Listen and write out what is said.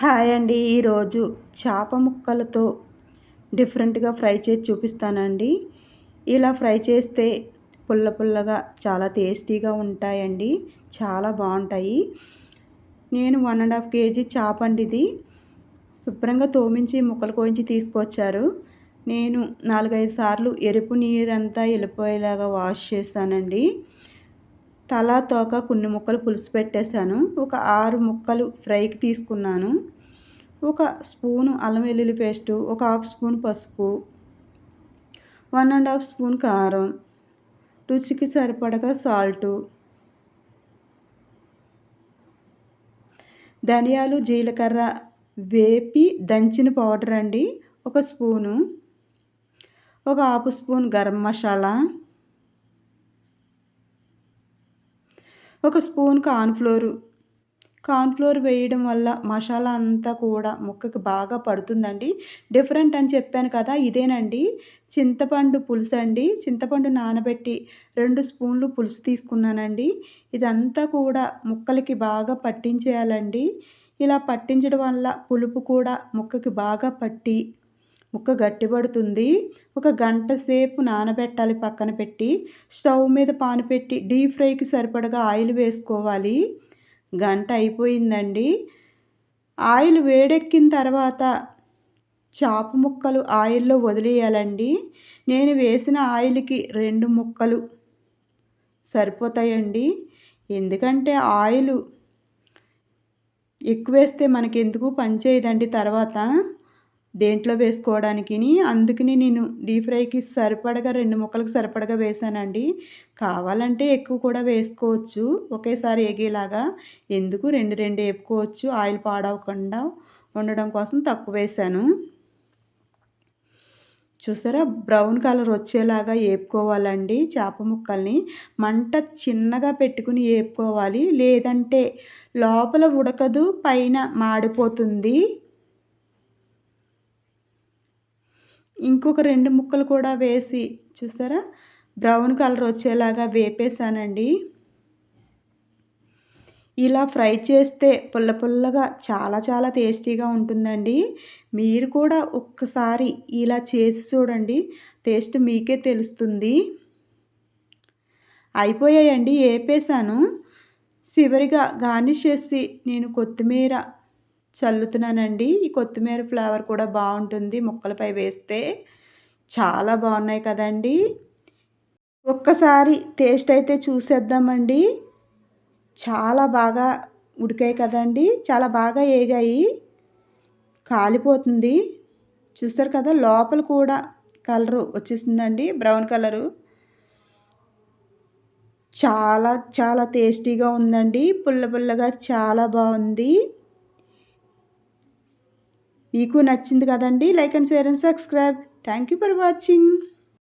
Hi అండి. ఈరోజు చేప ముక్కలతో డిఫరెంట్గా ఫ్రై చేసి చూపిస్తానండి. ఇలా ఫ్రై చేస్తే పుల్ల పుల్లగా చాలా టేస్టీగా ఉంటాయండి. చాలా బాగుంటాయి. నేను వన్ అండ్ హాఫ్ కేజీ చేప అండి ఇది. శుభ్రంగా తోమించి ముక్కలు కోయించి తీసుకొచ్చారు. నేను నాలుగైదు సార్లు ఎరుపు నీరంతా వెళ్ళిపోయేలాగా వాష్ చేశానండి. తలా తోక కొన్ని ముక్కలు పులుసు పెట్టేశాను. ఒక ఆరు ముక్కలు ఫ్రైకి తీసుకున్నాను. ఒక స్పూను అల్లం వెల్లుల్లి పేస్టు ఒక హాఫ్ స్పూన్ పసుపు వన్ అండ్ హాఫ్ స్పూన్ కారం రుచికి సరిపడగా సాల్టు ధనియాలు జీలకర్ర వేపి దంచిన పౌడర్ అండి ఒక స్పూను ఒక హాఫ్ స్పూన్ గరం మసాలా ఒక స్పూన్ కార్న్ఫ్లోరు కార్న్ఫ్లోర్ వేయడం వల్ల మసాలా అంతా కూడా ముక్కకి బాగా పడుతుందండి. డిఫరెంట్ అని చెప్పాను కదా ఇదేనండి. చింతపండు పులుసు అండి. చింతపండు నానబెట్టి రెండు స్పూన్లు పులుసు తీసుకున్నానండి. ఇదంతా కూడా ముక్కలకి బాగా పట్టించేయాలండి. ఇలా పట్టించడం వల్ల పులుపు కూడా ముక్కకి బాగా పట్టి ముక్క గట్టిపడుతుంది. ఒక గంట సేపు నానబెట్టాలి పక్కన పెట్టి స్టవ్ మీద పాను పెట్టి డీప్ ఫ్రైకి సరిపడగా ఆయిల్ వేసుకోవాలి. గంట అయిపోయిందండి. ఆయిల్ వేడెక్కిన తర్వాత చాపు ముక్కలు ఆయిల్లో వదిలేయాలండి. నేను వేసిన ఆయిల్కి రెండు ముక్కలు సరిపోతాయండి. ఎందుకంటే ఆయిల్ ఎక్కువ వేస్తే మనకి ఎందుకు పనిచేయదండి తర్వాత. దేంట్లో వేసుకోవడానికి అందుకని నేను డీప్ ఫ్రైకి సరిపడగా రెండు ముక్కలకు సరిపడగా వేసానండి కావాలంటే ఎక్కువ కూడా వేసుకోవచ్చు. ఒకేసారి ఎగేలాగా ఎందుకు రెండు రెండు వేపుకోవచ్చు? ఆయిల్ పాడవకుండా ఉండడం కోసం తక్కువ వేసాను చూసారా? బ్రౌన్ కలర్ వచ్చేలాగా వేపుకోవాలండి చేప ముక్కల్ని. మంట చిన్నగా పెట్టుకుని వేపుకోవాలి. లేదంటే లోపల ఉడకదు పైన మాడిపోతుంది. ఇంకొక రెండు ముక్కలు కూడా వేసి చూసారా? బ్రౌన్ కలర్ వచ్చేలాగా వేపేసానండి ఇలా ఫ్రై చేస్తే పుల్ల పుల్లగా చాలా చాలా టేస్టీగా ఉంటుందండి. మీరు కూడా ఒక్కసారి ఇలా చేసి చూడండి. టేస్ట్ మీకే తెలుస్తుంది. అయిపోయాయండి వేపేసాను చివరిగా గార్నిష్ చేసి నేను కొత్తిమీర చల్లుతున్నానండి. ఈ కొత్తిమీర ఫ్లేవర్ కూడా బాగుంటుంది. ముక్కలపై వేస్తే చాలా బాగున్నాయి కదండి. ఒక్కసారి టేస్ట్ అయితే చూసేద్దామండి. చాలా బాగా ఉడికాయి కదండి. చాలా బాగా ఏగాయి. కాలిపోతుంది. చూస్తారు కదా లోపల కూడా కలరు వచ్చేసిందండి. Brown colour. చాలా చాలా టేస్టీగా ఉందండి. పుల్ల పుల్లగా చాలా బాగుంది. మీకు నచ్చింది కదండి like and share and subscribe. Thank you for watching